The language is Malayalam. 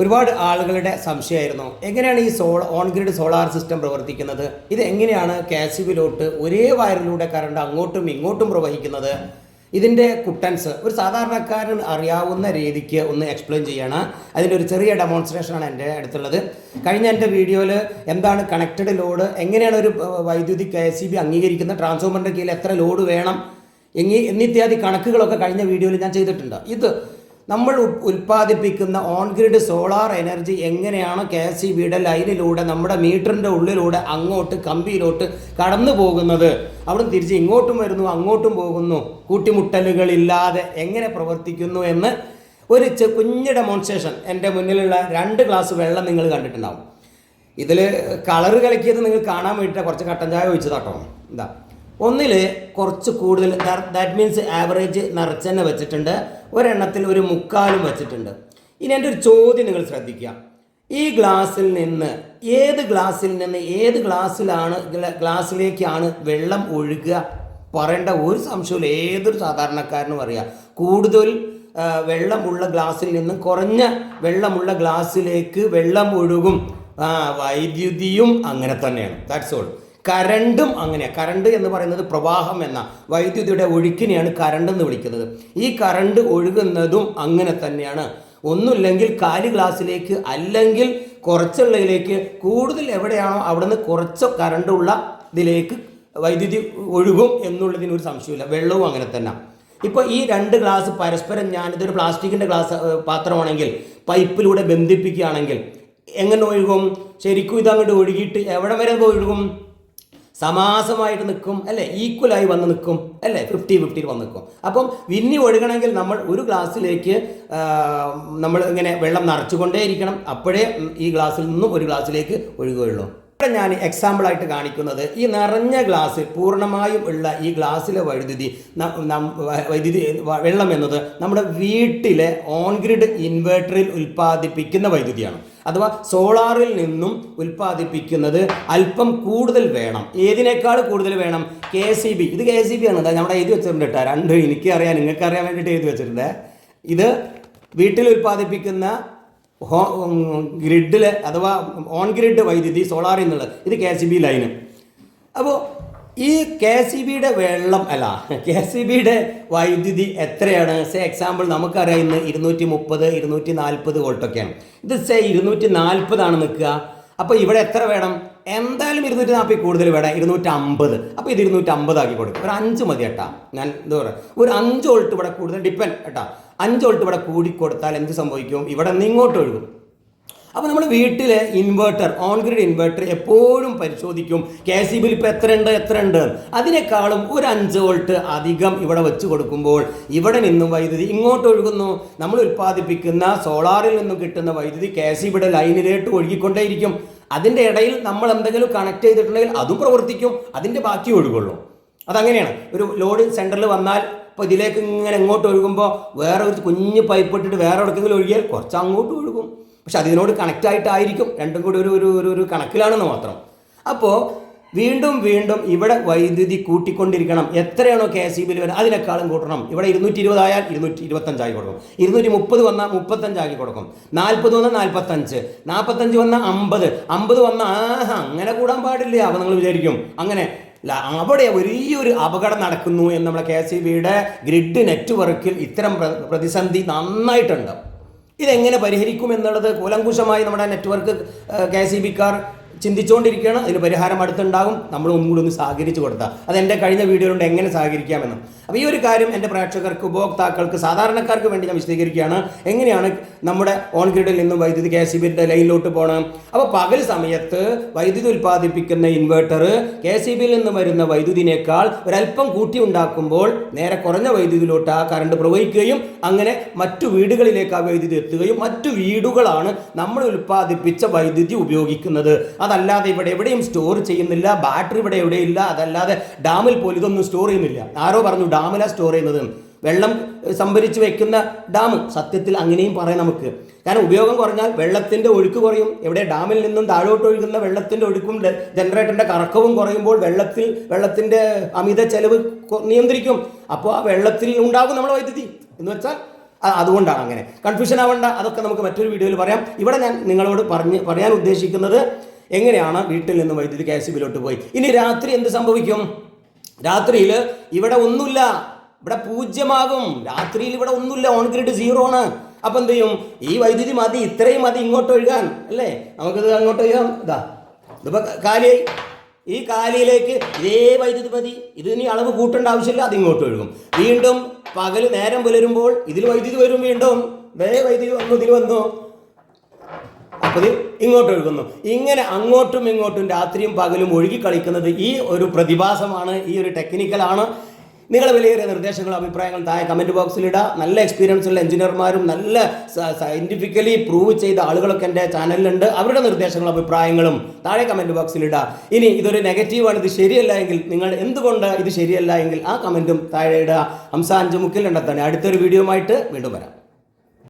ഒരുപാട് ആളുകളുടെ സംശയമായിരുന്നു. എങ്ങനെയാണ് ഈ so on grid solar system പ്രവർത്തിക്കുന്നത്? ഇത് എങ്ങനെയാണ് കാസിബിലോട്ട് ഒരേ വയറിലൂടെ കറണ്ട് അങ്ങോട്ടും ഇങ്ങോട്ടും പ്രവഹിക്കുന്നത്? ഇതിന്റെ കുട്ടൻസ് ഒരു സാധാരണക്കാരൻ അറിയാവുന്ന രീതിക്ക് ഒന്ന് എക്സ്പ്ലെയിൻ ചെയ്യണം. അതിന്റെ ഒരു ചെറിയ ഡെമോൺസ്ട്രേഷനാണ് എന്റെ അടുത്തുള്ളത്. കഴിഞ്ഞ എന്റെ വീഡിയോയിൽ എന്താണ് കണക്റ്റഡ് ലോഡ് എങ്ങനെയാണ് ഒരു വൈദ്യുതി കെ സി ബി അംഗീകരിക്കുന്ന ട്രാൻസ്ഫോമറിന്റെ കീഴിൽ എത്ര ലോഡ് വേണം എന്നീ എന്നിത്യാദി കണക്കുകളൊക്കെ കഴിഞ്ഞ വീഡിയോയിൽ ഞാൻ ചെയ്തിട്ടുണ്ട്. ഇത് നമ്മൾ ഉൽപ്പാദിപ്പിക്കുന്ന ഓൺ ഗ്രിഡ് സോളാർ എനർജി എങ്ങനെയാണ് കെ എസ് ബിയുടെ ലൈനിലൂടെ നമ്മുടെ മീറ്ററിന്റെ ഉള്ളിലൂടെ അങ്ങോട്ട് കമ്പിയിലോട്ട് കടന്നു പോകുന്നത്? അവിടെ തിരിച്ച് ഇങ്ങോട്ടും വരുന്നു അങ്ങോട്ടും പോകുന്നു. കൂട്ടിമുട്ടലുകളില്ലാതെ എങ്ങനെ പ്രവർത്തിക്കുന്നു എന്ന് ഒരു കുഞ്ഞ് ഡെമോൺസ്ട്രേഷൻ എന്റെ മുന്നിലുള്ള രണ്ട് ഗ്ലാസ് വെള്ളം നിങ്ങൾ കണ്ടിട്ടുണ്ടാവും. ഇതിൽ കളറ് കലക്കിയത് നിങ്ങൾ കാണാൻ വേണ്ടിയിട്ട് കുറച്ച് കട്ടൻ ചായ ഒഴിച്ചതാട്ടോ. എന്താ ഒന്നിൽ കുറച്ച് കൂടുതൽ ദാറ്റ് മീൻസ് ആവറേജ് നിറച്ചെന്നെ വെച്ചിട്ടുണ്ട്. ഒരെണ്ണത്തിൽ ഒരു മുക്കാലും വെച്ചിട്ടുണ്ട്. ഇനി എന്റെ ഒരു ചോദ്യം നിങ്ങൾ ശ്രദ്ധിക്കുക. ഈ ഗ്ലാസ്സിൽ നിന്ന് ഏത് ഗ്ലാസ്സിൽ നിന്ന് ഏത് ഗ്ലാസ്സിലാണ് ഗ്ല- ഗ്ലാസ്സിലേക്കാണ് വെള്ളം ഒഴുകുക? പറയേണ്ട ഒരു സംശയമില്ല ഏതൊരു സാധാരണക്കാരനും അറിയാം. കൂടുതൽ വെള്ളമുള്ള ഗ്ലാസ്സിൽ നിന്നും കുറഞ്ഞ വെള്ളമുള്ള ഗ്ലാസ്സിലേക്ക് വെള്ളം ഒഴുകും. വൈദ്യുതിയും അങ്ങനെ തന്നെയാണ്. ദാറ്റ്സ് ഓൾ കരണ്ടും അങ്ങനെ കരണ്ട് എന്ന് പറയുന്നത് പ്രവാഹം എന്ന വൈദ്യുതിയുടെ ഒഴുക്കിനെയാണ് കരണ്ട് എന്ന് വിളിക്കുന്നത്. ഈ കരണ്ട് ഒഴുകുന്നതും അങ്ങനെ തന്നെയാണ്. ഒന്നുമില്ലെങ്കിൽ കാൽ ഗ്ലാസ്സിലേക്ക് അല്ലെങ്കിൽ കുറച്ചുള്ളതിലേക്ക് കൂടുതൽ എവിടെയാണോ അവിടെ നിന്ന് കുറച്ച് കരണ്ടുള്ള ഇതിലേക്ക് വൈദ്യുതി ഒഴുകും എന്നുള്ളതിന് ഒരു സംശയമില്ല വെള്ളവും അങ്ങനെ തന്നെ. ഇപ്പോൾ ഈ രണ്ട് ഗ്ലാസ് പരസ്പരം ഞാൻ ഇതൊരു പ്ലാസ്റ്റിക്കിന്റെ ഗ്ലാസ് പാത്രമാണെങ്കിൽ പൈപ്പിലൂടെ ബന്ധിപ്പിക്കുകയാണെങ്കിൽ എങ്ങനെ ഒഴുകും? ശരിക്കും ഇതങ്ങോട്ട് ഒഴുകിയിട്ട് എവിടെ വരെ ഒഴുകും? സമാസമായിട്ട് നിൽക്കും അല്ലേ? ഈക്വലായി വന്ന് നിൽക്കും അല്ലേ? ഫിഫ്റ്റി ഫിഫ്റ്റി വന്ന് നിൽക്കും. അപ്പം വിന്നി ഒഴുകണമെങ്കിൽ നമ്മൾ ഒരു ഗ്ലാസ്സിലേക്ക് നമ്മൾ ഇങ്ങനെ വെള്ളം നിറച്ചുകൊണ്ടേയിരിക്കണം. അപ്പോഴേ ഈ ഗ്ലാസ്സിൽ നിന്നും ഒരു ഗ്ലാസ്സിലേക്ക് ഒഴുകുകയുള്ളൂ. ഇവിടെ ഞാൻ എക്സാമ്പിളായിട്ട് കാണിക്കുന്നത്. ഈ നിറഞ്ഞ ഗ്ലാസ് പൂർണമായും ഉള്ള ഈ ഗ്ലാസ്സിലെ വൈദ്യുതി വൈദ്യുതി വെള്ളം എന്നത് നമ്മുടെ വീട്ടിലെ ഓൺ ഗ്രിഡ് ഇൻവേർട്ടറിൽ ഉൽപ്പാദിപ്പിക്കുന്ന വൈദ്യുതിയാണ്. അഥവാ സോളാറിൽ നിന്നും ഉൽപ്പാദിപ്പിക്കുന്നത് അല്പം കൂടുതൽ വേണം. ഏതിനേക്കാൾ കൂടുതൽ വേണം? കെ സി ബി ഇത് കെ സി ബി ആണ്. നമ്മുടെ എഴുതി വെച്ചിട്ടുണ്ട് കേട്ടോ രണ്ട് എനിക്കറിയാം നിങ്ങൾക്കറിയാൻ വേണ്ടിയിട്ട് എഴുതി വെച്ചിട്ടുണ്ട്. ഇത് വീട്ടിൽ ഉൽപ്പാദിപ്പിക്കുന്ന ഹോ ഗ്രിഡിൽ അഥവാ ഓൺ ഗ്രിഡ് വൈദ്യുതി സോളാർ എന്നുള്ളത് ഇത് കെ സി ബി ലൈന്. അപ്പോൾ ഈ കെ സി ബിയുടെ വെള്ളം അല്ല കെ സി ബിയുടെ വൈദ്യുതി എത്രയാണ്? സേ എക്സാമ്പിൾ നമുക്കറിയാം ഇന്ന് ഇരുന്നൂറ്റി മുപ്പത് ഇരുന്നൂറ്റി നാൽപ്പത് വോൾട്ടൊക്കെയാണ്. ഇത് സേ ഇരുന്നൂറ്റി നാൽപ്പതാണ് നിൽക്കുക. അപ്പോൾ ഇവിടെ എത്ര വേണം? എന്തായാലും ഇരുന്നൂറ്റി നാൽപ്പത് കൂടുതൽ വേണം. ഇരുന്നൂറ്റി അമ്പത് അപ്പോൾ ഇത് ഇരുന്നൂറ്റി അമ്പതാക്കി കൊടുക്കും. ഒരു അഞ്ച് മതി കേട്ടാ. ഞാൻ എന്താ പറയുക ഒരു അഞ്ച് വോൾട്ട് ഇവിടെ കൂടുതൽ ഡിപ്പെൻഡ് കേട്ടാ. അഞ്ച് വോൾട്ട് ഇവിടെ കൂടിക്കൊടുത്താൽ എന്ത് സംഭവിക്കും? ഇവിടെ നിന്ന് ഇങ്ങോട്ട് ഒഴുകും. അപ്പോൾ നമ്മൾ വീട്ടിലെ ഇൻവെർട്ടർ ഓൺ ഗ്രിഡ് ഇൻവെർട്ടർ എപ്പോഴും പരിശോധിക്കും. കെ സി ബിൽ ഇപ്പോൾ എത്ര ഉണ്ട് അതിനേക്കാളും ഒരു അഞ്ച് വോൾട്ട് അധികം ഇവിടെ വെച്ച് കൊടുക്കുമ്പോൾ ഇവിടെ നിന്നും വൈദ്യുതി ഇങ്ങോട്ട് ഒഴുകുന്നു. നമ്മൾ ഉൽപ്പാദിപ്പിക്കുന്ന സോളാറിൽ നിന്നും കിട്ടുന്ന വൈദ്യുതി കെ സി ബിയുടെ ലൈനിലേക്ക് ഒഴുകിക്കൊണ്ടേയിരിക്കും. അതിന്റെ ഇടയിൽ നമ്മൾ എന്തെങ്കിലും കണക്ട് ചെയ്തിട്ടുണ്ടെങ്കിൽ അതും പ്രവർത്തിക്കും. അതിന്റെ ബാക്കി ഒഴുകുള്ളൂ. അതങ്ങനെയാണ്. ഒരു ലോഡ് സെന്ററിൽ വന്നാൽ ഇപ്പോൾ ഇതിലേക്ക് ഇങ്ങനെ ഇങ്ങോട്ട് ഒഴുകുമ്പോൾ വേറെ ഒരു കുഞ്ഞ് പൈപ്പ് ഇട്ടിട്ട് വേറെ എവിടെക്കെങ്കിലും ഒഴുകിയാൽ കുറച്ച് അങ്ങോട്ട് ഒഴുകും. പക്ഷെ അതിനോട് കണക്റ്റ് ആയിട്ടായിരിക്കും. രണ്ടും കൂടി ഒരു ഒരു ഒരു ഒരു കണക്കിലാണെന്ന് മാത്രം. അപ്പോൾ വീണ്ടും വീണ്ടും ഇവിടെ വൈദ്യുതി കൂട്ടിക്കൊണ്ടിരിക്കണം. എത്രയാണോ കെ എസ് ഇ ബിൽ വരുന്നത്? അതിനേക്കാളും കൂട്ടണം. ഇവിടെ ഇരുന്നൂറ്റി ഇരുപതായാൽ ഇരുന്നൂറ്റി ഇരുപത്തഞ്ചാക്കി കൊടുക്കും. ഇരുന്നൂറ്റി മുപ്പത് വന്നാൽ മുപ്പത്തഞ്ചാക്കി കൊടുക്കും. നാൽപ്പത് വന്നാൽ നാൽപ്പത്തഞ്ച്. നാൽപ്പത്തഞ്ച് വന്നാൽ അമ്പത്. അമ്പത് വന്നാൽ ആഹാ അങ്ങനെ കൂടാൻ പാടില്ല? അപ്പോൾ നിങ്ങൾ വിചാരിക്കും. അങ്ങനെ അവിടെ വലിയൊരു അപകടം നടക്കുന്നു എന്ന് നമ്മളെ കെ എസ് ഇ ബിയുടെ ഗ്രിഡ് നെറ്റ്വർക്കിൽ ഇത്തരം പ്ര- പ്രതിസന്ധി നന്നായിട്ടുണ്ട്. ഇതെങ്ങനെ പരിഹരിക്കും എന്നുള്ളത് കൂലങ്കുശമായി നമ്മുടെ നെറ്റ്വർക്ക് കെ സി ബിക്കാർ ചിന്തിച്ചുകൊണ്ടിരിക്കുകയാണ് അതിന് പരിഹാരം അടുത്തുണ്ടാകും. നമ്മൾ ഒന്നും കൂടി ഒന്ന് സഹകരിച്ച് കൊടുത്താൽ അത് എന്റെ കഴിഞ്ഞ വീഡിയോ കൊണ്ട് എങ്ങനെ സഹകരിക്കാമെന്ന്. അപ്പോൾ ഈ ഒരു കാര്യം എന്റെ പ്രേക്ഷകർക്ക് ഉപഭോക്താക്കൾക്ക് സാധാരണക്കാർക്ക് വേണ്ടി ഞാൻ വിശദീകരിക്കുകയാണ്. എങ്ങനെയാണ് നമ്മുടെ ഓൺ ഗ്രിഡിൽ നിന്നും വൈദ്യുതി കെ സി ബിയുടെ ലൈനിലോട്ട് പോകണം അപ്പോൾ പകൽ സമയത്ത് വൈദ്യുതി ഉൽപ്പാദിപ്പിക്കുന്ന ഇൻവെർട്ടർ കെ സി ബിയിൽ നിന്ന് വരുന്ന വൈദ്യുതിനേക്കാൾ ഒരല്പം കൂട്ടി ഉണ്ടാക്കുമ്പോൾ നേരെ കുറഞ്ഞ വൈദ്യുതിയിലോട്ട് ആ കറണ്ട് പ്രവഹിക്കുകയും അങ്ങനെ മറ്റു വീടുകളിലേക്ക് ആ വൈദ്യുതി എത്തുകയും മറ്റു വീടുകളാണ് നമ്മൾ ഉൽപ്പാദിപ്പിച്ച വൈദ്യുതി ഉപയോഗിക്കുന്നത്. അതല്ലാതെ ഇവിടെ എവിടെയും സ്റ്റോർ ചെയ്യുന്നില്ല ബാറ്ററി ഇവിടെ എവിടെയില്ല അതല്ലാതെ ഡാമിൽ പോലും ഇതൊന്നും സ്റ്റോർ ചെയ്യുന്നില്ല. ആരോ പറഞ്ഞു ഡാമിലാണ് സ്റ്റോർ ചെയ്യുന്നത്. വെള്ളം സംഭരിച്ചു വെക്കുന്ന ഡാം സത്യത്തിൽ അങ്ങനെയും പറയാം നമുക്ക്. കാരണം ഉപയോഗം കുറഞ്ഞാൽ വെള്ളത്തിന്റെ ഒഴുക്ക് കുറയും. എവിടെ ഡാമിൽ നിന്നും താഴോട്ട് ഒഴുകുന്ന വെള്ളത്തിന്റെ ഒഴുക്കും ജനറേറ്ററിന്റെ കറക്കവും കുറയുമ്പോൾ വെള്ളത്തിൽ വെള്ളത്തിന്റെ അമിത ചെലവ് നിയന്ത്രിക്കും. അപ്പോൾ ആ വെള്ളത്തിൽ ഉണ്ടാകും നമ്മുടെ വൈദ്യുതി. എന്ന് വെച്ചാൽ അതുകൊണ്ടാണ് അങ്ങനെ. കൺഫ്യൂഷൻ ആവേണ്ട. അതൊക്കെ നമുക്ക് മറ്റൊരു വീഡിയോയിൽ പറയാം. ഇവിടെ ഞാൻ നിങ്ങളോട് പറഞ്ഞ് പറയാൻ ഉദ്ദേശിക്കുന്നത് എങ്ങനെയാണ് വീട്ടിൽ നിന്ന് വൈദ്യുതി കെ എസ് ബിയിലോട്ട് പോയി? ഇനി രാത്രി എന്ത് സംഭവിക്കും? രാത്രിയിൽ ഇവിടെ ഒന്നുമില്ല. ഇവിടെ പൂജ്യമാകും. രാത്രിയിൽ ഇവിടെ ഒന്നുമില്ല. ഓൺ ഗ്രിഡ് സീറോ ആണ്. അപ്പൊ എന്ത് ചെയ്യും? ഈ വൈദ്യുതി മതി ഇത്രയും മതി ഇങ്ങോട്ട് ഒഴുകാൻ. അല്ലേ? നമുക്കിത് അങ്ങോട്ട് ഒഴുകാം. ഇതാ ഇതിപ്പോൾ കാലിയായി ഈ കാലിയിലേക്ക് ഇതേ വൈദ്യുതി മതി. ഇത് ഇനി അളവ് കൂട്ടേണ്ട ആവശ്യമില്ല. അത് ഇങ്ങോട്ട് ഒഴുകും. വീണ്ടും പകൽ നേരം പുലരുമ്പോൾ ഇതിൽ വൈദ്യുതി വരും വീണ്ടും. ദേ വൈദ്യുതി വന്നു ഇതിൽ വന്നു. അപ്പോൾ ഇങ്ങോട്ട് ഒഴുകുന്നു ഇങ്ങനെ അങ്ങോട്ടും ഇങ്ങോട്ടും രാത്രിയും പകലും ഒഴുകി കളിക്കുന്നത് ഈ ഒരു പ്രതിഭാസമാണ് ഈ ഒരു ടെക്നിക്കലാണ് നിങ്ങളുടെ വിലയേറിയ നിർദ്ദേശങ്ങളും അഭിപ്രായങ്ങളും താഴെ കമന്റ് ബോക്സിൽ ഇടുക നല്ല എക്സ്പീരിയൻസ് ഉള്ള എഞ്ചിനീയർമാരും നല്ല സയന്റിഫിക്കലി പ്രൂവ് ചെയ്ത ആളുകളൊക്കെ എന്റെ ചാനലിലുണ്ട് അവരുടെ നിർദ്ദേശങ്ങളും അഭിപ്രായങ്ങളും താഴെ കമന്റ് ബോക്സിൽ ഇടുക ഇനി ഇതൊരു നെഗറ്റീവാണ് ഇത് ശരിയല്ല എങ്കിൽ നിങ്ങൾ എന്തുകൊണ്ട് ഇത് ശരിയല്ല എങ്കിൽ ആ കമന്റും താഴെ ഇടുക ഹംസ അഞ്ചുമുക്കിൽ ഉണ്ടെത്താണ് അടുത്തൊരു വീഡിയോ ആയിട്ട് വീണ്ടും വരാം.